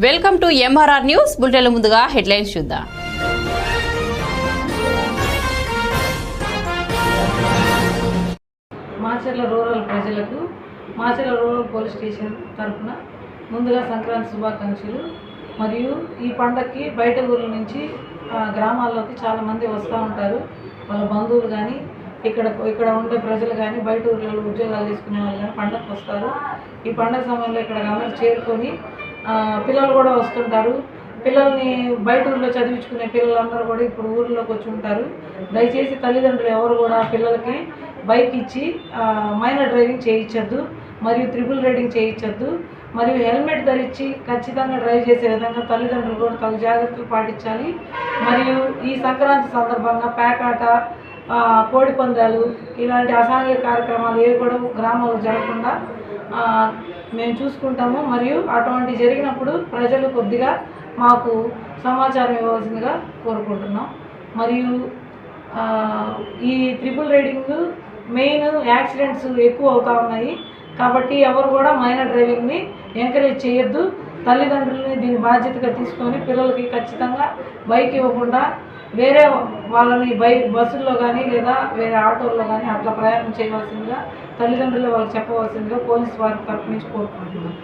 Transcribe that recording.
Welcome to MRR news bulletin ముందుగా headlines చూద్దాం. Macherla rural ప్రజలకు మాచర్ల రూరల్ పోలీస్ స్టేషన్ తరఫున ముందుగా సంక్రాంతి శుభాకాంక్షలు. మరియు ఈ పండగకి బయట ఊర్ల నుంచి గ్రామాల్లోకి చాలామంది వస్తూ ఉంటారు. వాళ్ళ బంధువులు కానీ ఇక్కడ ఇక్కడ ఉండే ప్రజలు కానీ బయట ఊర్లలో ఉద్యోగాలు తీసుకునే వాళ్ళు కానీ పండగకు వస్తారు. ఈ పండగ సమయంలో ఇక్కడ అందరూ చేరుకొని పిల్లలు కూడా వస్తుంటారు. పిల్లల్ని బయట ఊళ్ళో చదివించుకునే పిల్లలందరూ కూడా ఇప్పుడు ఊళ్ళోకి వచ్చి ఉంటారు. దయచేసి తల్లిదండ్రులు ఎవరు కూడా పిల్లలకి బైక్ ఇచ్చి మైనర్ డ్రైవింగ్ చేయించద్దు మరియు త్రిబుల్ రైడింగ్ చేయించద్దు మరియు హెల్మెట్ ధరించి ఖచ్చితంగా డ్రైవ్ చేసే విధంగా తల్లిదండ్రులు కూడా తగు జాగ్రత్తలు పాటించాలి. మరియు ఈ సంక్రాంతి సందర్భంగా పేకాట కోడి పందాలు ఇలాంటి అసాంఘిక కార్యక్రమాలు ఏవి కూడా గ్రామాల్లో జరగకుండా మేము చూసుకుంటాము. మరియు అటువంటి జరిగినప్పుడు ప్రజలు కొద్దిగా మాకు సమాచారం ఇవ్వాల్సిందిగా కోరుకుంటున్నాం. మరియు ఈ ట్రిపుల్ రైడింగ్ మెయిన్ యాక్సిడెంట్స్ ఎక్కువ అవుతా ఉన్నాయి. కాబట్టి ఎవరు కూడా మైనర్ డ్రైవింగ్ని ఎంకరేజ్ చేయొద్దు. తల్లిదండ్రులని దీని బాధ్యతగా తీసుకొని పిల్లలకి ఖచ్చితంగా బైక్ ఇవ్వకుండా వేరే వాళ్ళని బైక్ బస్సుల్లో కానీ లేదా వేరే ఆటోల్లో కానీ అట్లా ప్రయాణం చేయవలసిందిగా తల్లిదండ్రులు వాళ్ళకి చెప్పవలసిందిగా పోలీస్ వారి తరపు నుంచి కోరుకుంటున్నాను